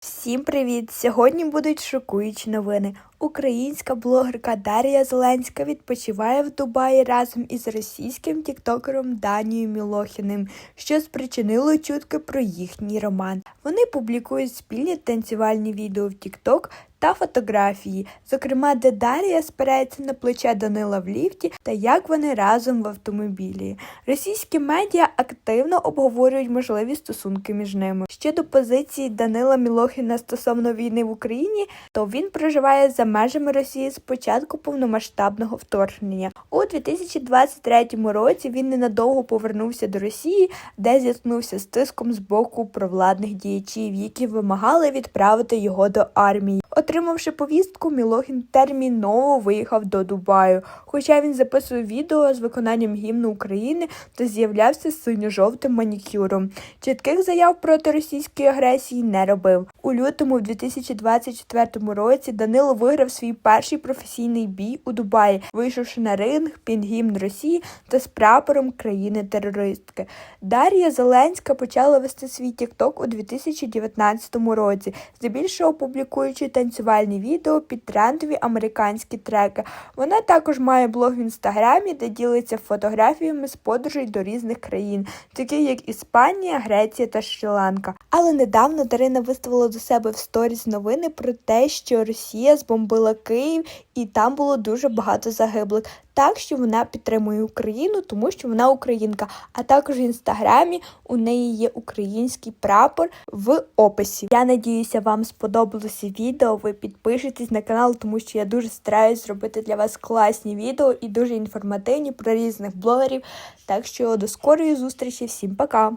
Всім привіт! Сьогодні будуть шокуючі новини. Українська блогерка Дар'я Зеленська відпочиває в Дубаї разом із російським тіктокером Данією Мілохіним, що спричинило чутки про їхній роман. Вони публікують спільні танцювальні відео в Тікток та фотографії, зокрема, де Дар'я спирається на плече Данила в ліфті та як вони разом в автомобілі. Російські медіа активно обговорюють можливі стосунки між ними. Щодо позиції Данила Мілохіна стосовно війни в Україні, то він проживає за межами Росії з початку повномасштабного вторгнення. У 2023 році він ненадовго повернувся до Росії, де зіткнувся з тиском з боку провладних діячів, які вимагали відправити його до армії. Отримавши повістку, Мілохін терміново виїхав до Дубаю. Хоча він записував відео з виконанням гімну України та з'являвся з синьо-жовтим манікюром. Чітких заяв проти російської агресії не робив. У лютому в 2024 році Данило виграв свій перший професійний бій у Дубаї, вийшовши на ринг під гімн Росії та з прапором країни-терористки. Дар'я Зеленська почала вести свій тікток у 2019 році, здебільшого публікуючи танцювальні відео під трендові американські треки. Вона також має блог в інстаграмі, де ділиться фотографіями з подорожей до різних країн, таких як Іспанія, Греція та Шрі-Ланка. Але недавно Дарина виставила до себе в сторіс новини про те, що Росія збомбила Київ і там було дуже багато загиблих. Так що вона підтримує Україну, тому що вона українка. А також в інстаграмі у неї є український прапор в описі. Я надіюся, вам сподобалося відео. Ви підпишетесь на канал, тому що я дуже стараюсь зробити для вас класні відео і дуже інформативні про різних блогерів. Так що до скорої зустрічі, всім пока!